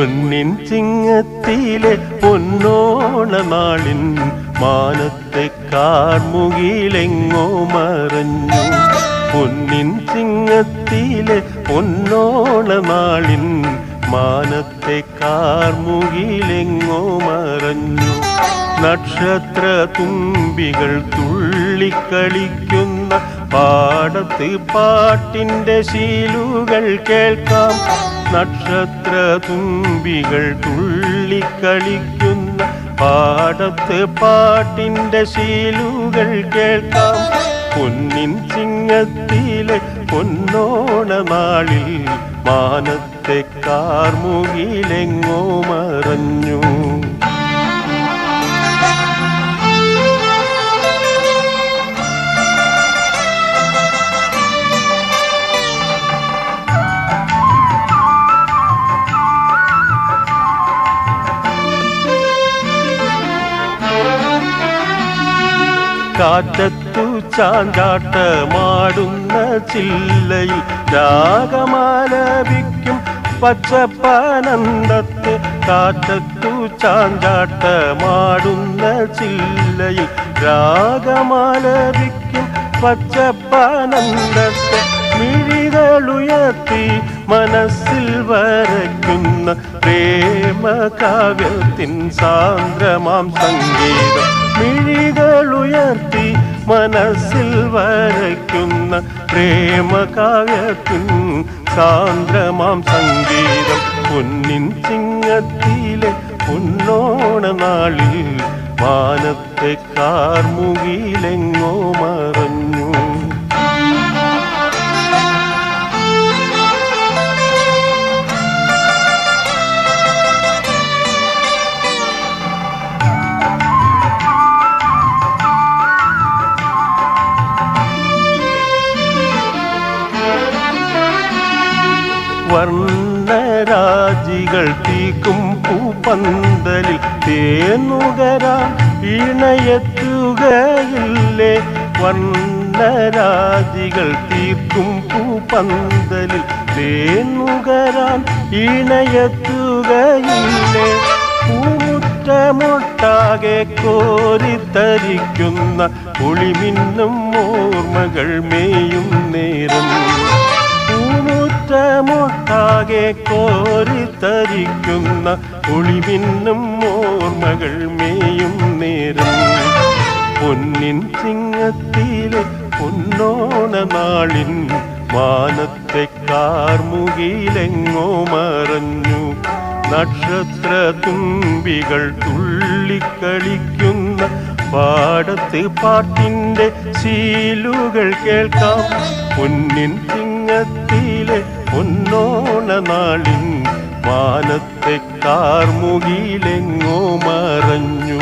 ചിങ്ങത്തിലെ പൊന്നോണ നാളിൻ മാനത്തെ കാർമുകിലെങ്ങോ മറഞ്ഞു. പൊന്നിൻ ചിങ്ങത്തിലെ പൊന്നോണ നാളിൻ മാനത്തെ കാർമുകിലെങ്ങോ മറഞ്ഞു. നക്ഷത്ര തുമ്പികൾ തുള്ളിക്കളിക്കുന്ന പാടത്ത് പാട്ടിന്റെ ശീലുകൾ കേൾക്കാം. നക്ഷത്ര തുമ്പികൾ തുള്ളിക്കളിക്കുന്ന പാടത്ത് പാട്ടിന്റെ ശീലുകൾ കേൾക്കാം. പൊന്നിൻ ചിങ്ങത്തിലെ പൊന്നോണമാളിൽ മാനത്തെ കാർമുകിലെങ്ങോ മറഞ്ഞു. കാറ്റത്തു ചാഞ്ചാട്ടമാടുന്ന ചില്ലയിൽ രാഗമാലപിക്കും പച്ചപ്പാനന്ദത്തെ. കാറ്റത്തു ചാഞ്ചാട്ടമാടുന്ന ചില്ലയിൽ രാഗമാലപിക്കും പച്ചപ്പാനന്ദത്തെ. മിഴികളുയർത്തി മനസ്സിൽ വരയ്ക്കുന്ന പ്രേമകാവ്യത്തിൻ സാന്ദ്രമാം സംഗീതം. മിഴികളുയർത്തി മനസ്സിൽ വരയ്ക്കുന്ന പ്രേമകാവ്യത്തിൻ സാന്ദ്രമാം സംഗീതം പൊന്നിൻ ചിങ്ങത്തിലെ പൊന്നോണ നാളിൽ മാനത്തെ കാർമുകിലെങ്ങോ മറഞ്ഞു വർണരാജികൾ തീക്കും പൂപ്പന്തലിൽ തേനുകരാൻ ഇണയെത്തുകയില്ലേ വർണരാജികൾ തീർക്കും പൂപ്പന്തലിൽ തേനുകരാൻ ഇണയെത്തുകയില്ലേ പൂമുറ്റമൊട്ടാകെ കോരിത്തരിക്കുന്ന ഒളിമിന്നും ഓർമ്മകൾ മേയും നേരം. പൂമുറ്റമൊട്ടാകെ കോരിത്തരിക്കുന്ന ഒളിമിന്നും ഓർമ്മകൾ മേയും നേരം. പൊന്നിൻ ചിങ്ങത്തിലെ പൊന്നോണ നാളിൻ മാനത്തെ കാർമുകിലെങ്ങോ മറഞ്ഞു. നക്ഷത്ര തുമ്പികൾ തുള്ളിക്കളിക്കുന്ന പാടത്ത് പാട്ടിന്റെ ശീലുകൾ കേൾക്കാം. പൊന്നിൻ ചിങ്ങത്തിലെ പൊന്നോണ നാളിൻ മാനത്തെ കാർമുകിലെങ്ങോ മറഞ്ഞു.